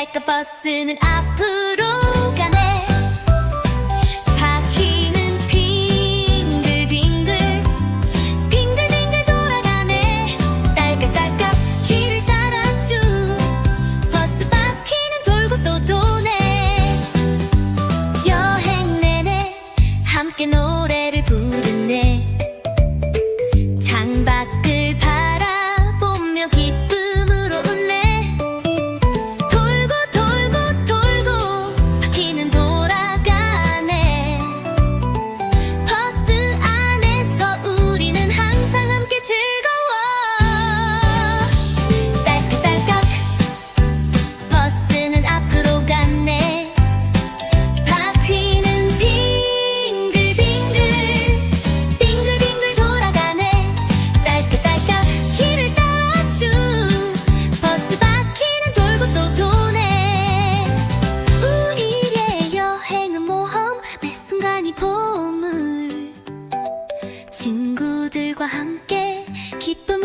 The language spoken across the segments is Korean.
갈까? 버스는 앞으로 과 함께 기쁨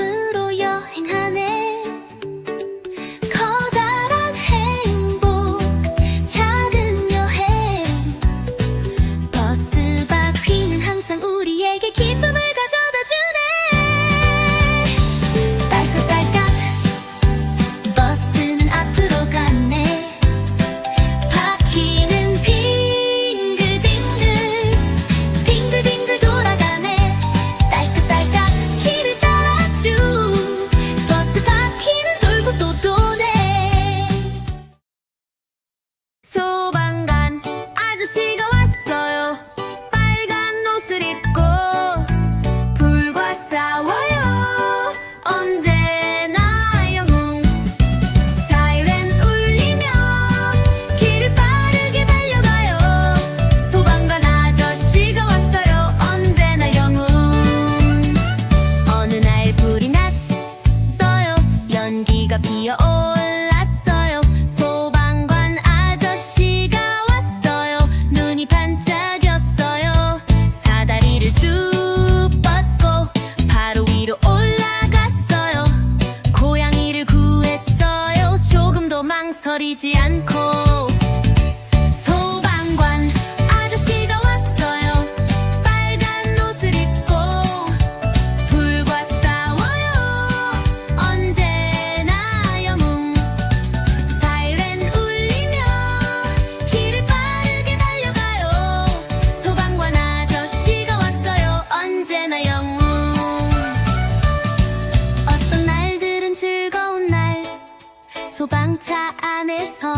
소방차 안에서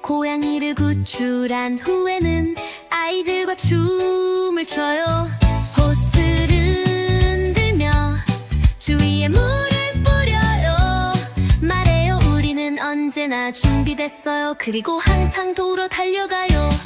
고양이를 구출한 후에는 아이들과 춤을 춰요. 호스를 흔들며 주위에 물을 뿌려요. 말해요 우리는 언제나 준비됐어요. 그리고 항상 도로 달려가요.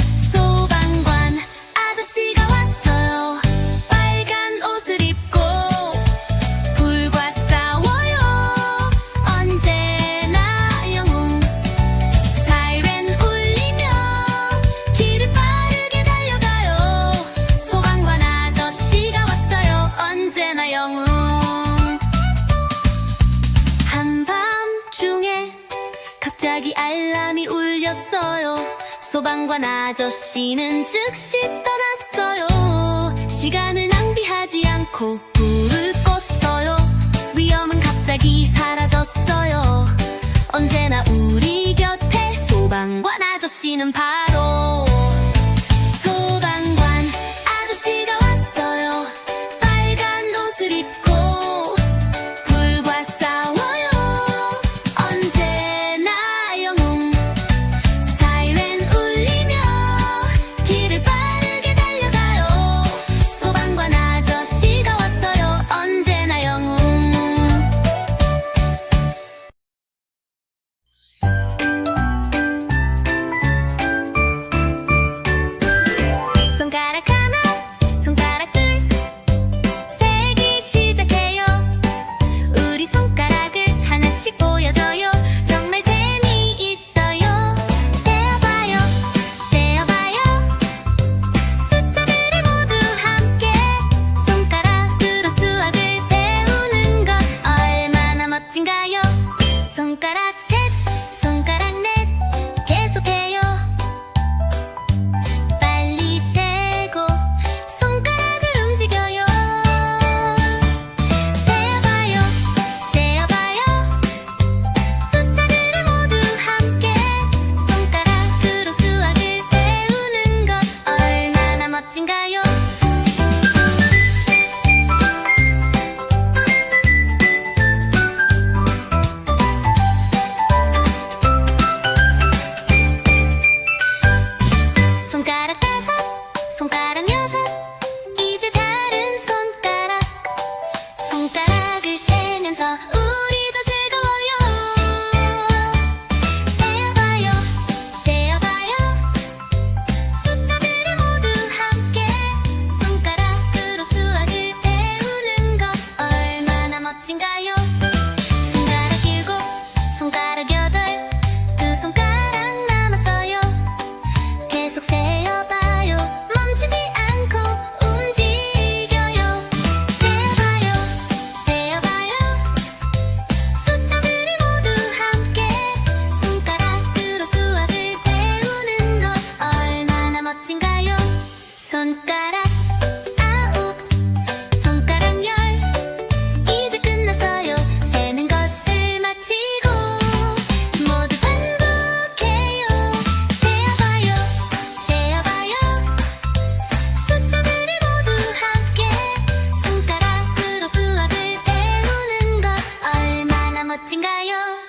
갑자기 알람이 울렸어요. 소방관 아저씨는 즉시 떠났어요. 시간을 낭비하지 않고 불을 껐어요. 위험은 갑자기 사라졌어요. 언제나 우리 곁에 소방관 아저씨는 바 应该有